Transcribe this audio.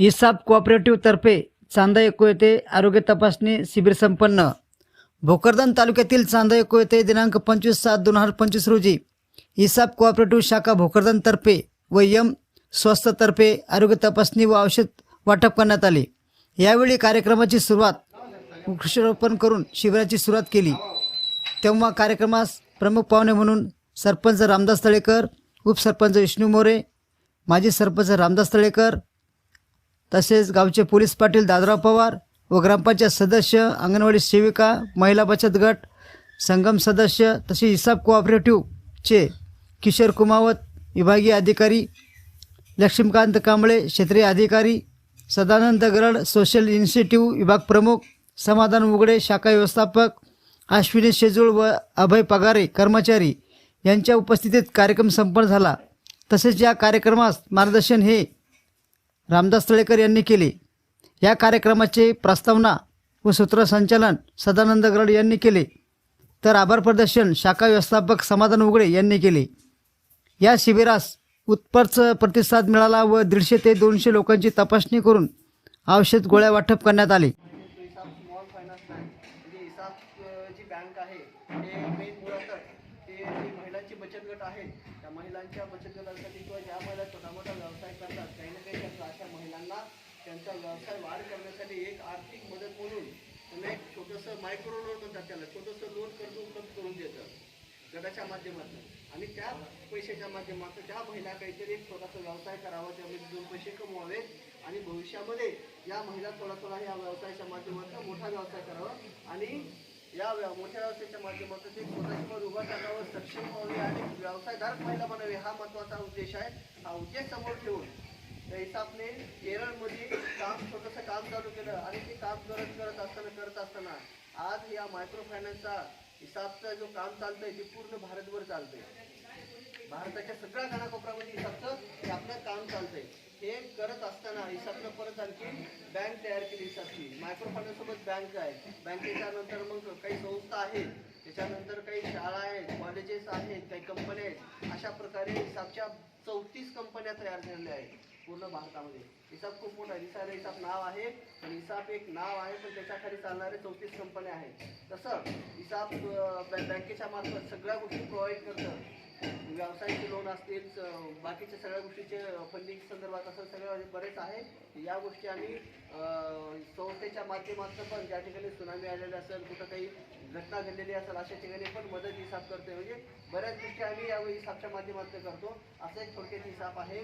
Aesop cooperative तर्फे चांदा एको येथे आरोग्य तपासणी शिबिर संपन्न. भोकरदन तालुक्यातील चांदा एको येथे दिनांक पंचवीस सात दोन हजार पंचवीस रोजी इसाप कोऑपरेटिव्ह शाखा भोकरदन तर्फे व यम स्वस्ततर्फे आरोग्य तपासणी व औषध वाटप करण्यात आले. यावेळी कार्यक्रमाची सुरुवात वृक्षारोपण करून शिबिराची सुरुवात केली. तेव्हा कार्यक्रमास प्रमुख पाहुणे म्हणून सरपंच रामदास तळेकर उपसरपंच विष्णू मोरे माजी सरपंच रामदास तळेकर तसेच गावचे पोलीस पाटील दादराव पवार व ग्रामपंचायत सदस्य अंगणवाडी सेविका महिला बचत गट संगम सदस्य तसे हिसाब कोऑपरेटिव्हचे किशोर कुमावत विभागीय अधिकारी लक्ष्मीकांत कांबळे क्षेत्रीय अधिकारी सदानंद गरड सोशल इन्स्टिट्यूट विभाग प्रमुख समाधान उगडे शाखा व्यवस्थापक अश्विनी शेजूळ व अभय पगारे कर्मचारी यांच्या उपस्थितीत कार्यक्रम संपन्न झाला. तसेच या कार्यक्रमास मार्गदर्शन हे रामदास तळेकर यांनी केले. या कार्यक्रमाचे प्रस्तावना व सूत्रसंचालन सदानंद गरड यांनी केले. तर आभार प्रदर्शन शाखा व्यवस्थापक समाधान उगडे यांनी केले. या शिबिरास उत्पर्च प्रतिसाद मिळाला व दीडशे ते दोनशे लोकांची तपासणी करून औषध गोळ्या वाटप करण्यात आले. महिलांची बचत गट आहे त्या महिलांच्या बचत गटासाठी किंवा ज्या महिला छोटा मोठा व्यवसाय करतात काही ना काही त्यांचा अशा महिलांना त्यांचा व्यवसाय वाढ करण्यासाठी एक आर्थिक मदत म्हणून त्यांना एक छोटंसं मायक्रो लोन म्हणतात त्याला. छोटंसं लोन कर्ज उपलब्ध करून देतं. गटाच्या माध्यमातून. आणि त्या पैशाच्या माध्यमातून त्या महिला काहीतरी एक छोटासा व्यवसाय करावा त्यामध्ये दोन पैसे कमवावेत आणि भविष्यामध्ये या महिला थोडा थोडा या व्यवसायाच्या माध्यमातून मोठा व्यवसाय करावा आणि या व्या मोठ्या व्यवसायाच्या माध्यमातून ते स्वतःची उभा करण्यावर सक्षम व्हावे आणि व्यवसायधारक महिला बनावे. हा महत्त्वाचा उद्देश आहे. हा उद्देश समोर ठेवून त्या हिसाबने केरळमध्ये काम छोटंसं काम चालू केलं आणि ते काम करत करत असताना करत असताना आज या मायक्रो फायनान्सचा हिसाबचा जो काम चालतंय ते पूर्ण भारतभर चालतंय. भारताच्या सगळ्या कानाकोपऱ्यामध्ये हिसाबचं हे आपलं काम चालतंय. हे करत असताना हिसाबनं परत आणखी बँक तयार केली हिसाबची. मायक्रो फायनान्ससोबत बँक आहे. बँकेच्या नंतर मग काही संस्था आहेत. त्याच्यानंतर काही शाळा आहेत कॉलेजेस आहेत काही कंपन्या आहेत. अशा प्रकारे हिसाबच्या चौतीस कंपन्या तयार झालेल्या आहेत. पूर्ण भारतामध्ये. हिसाब खूप मोठा आहे. दिसायला हिसाब नाव आहे पण हिसाब एक नाव आहे पण त्याच्याखाली चालणारे चौतीस कंपन्या आहेत. तसं हिसाब बँकेच्या मार्फत सगळ्या गोष्टी प्रोव्हाइड करतं. व्यवसायाचे लोन असतील बाकीच्या सगळ्या गोष्टीचे फंडिंग संदर्भात असं सगळं म्हणजे बरेच आहे. या गोष्टी आम्ही संस्थेच्या माध्यमातून पण ज्या ठिकाणी सुनामी आलेली असेल कुठं काही घटना घडलेली असेल अशा ठिकाणी पण मदत हिसाब करते म्हणजे बऱ्याच गोष्टी आम्ही यावेळी हिसाबच्या माध्यमातून करतो. असं एक थोडक्यात हिसाब आहे.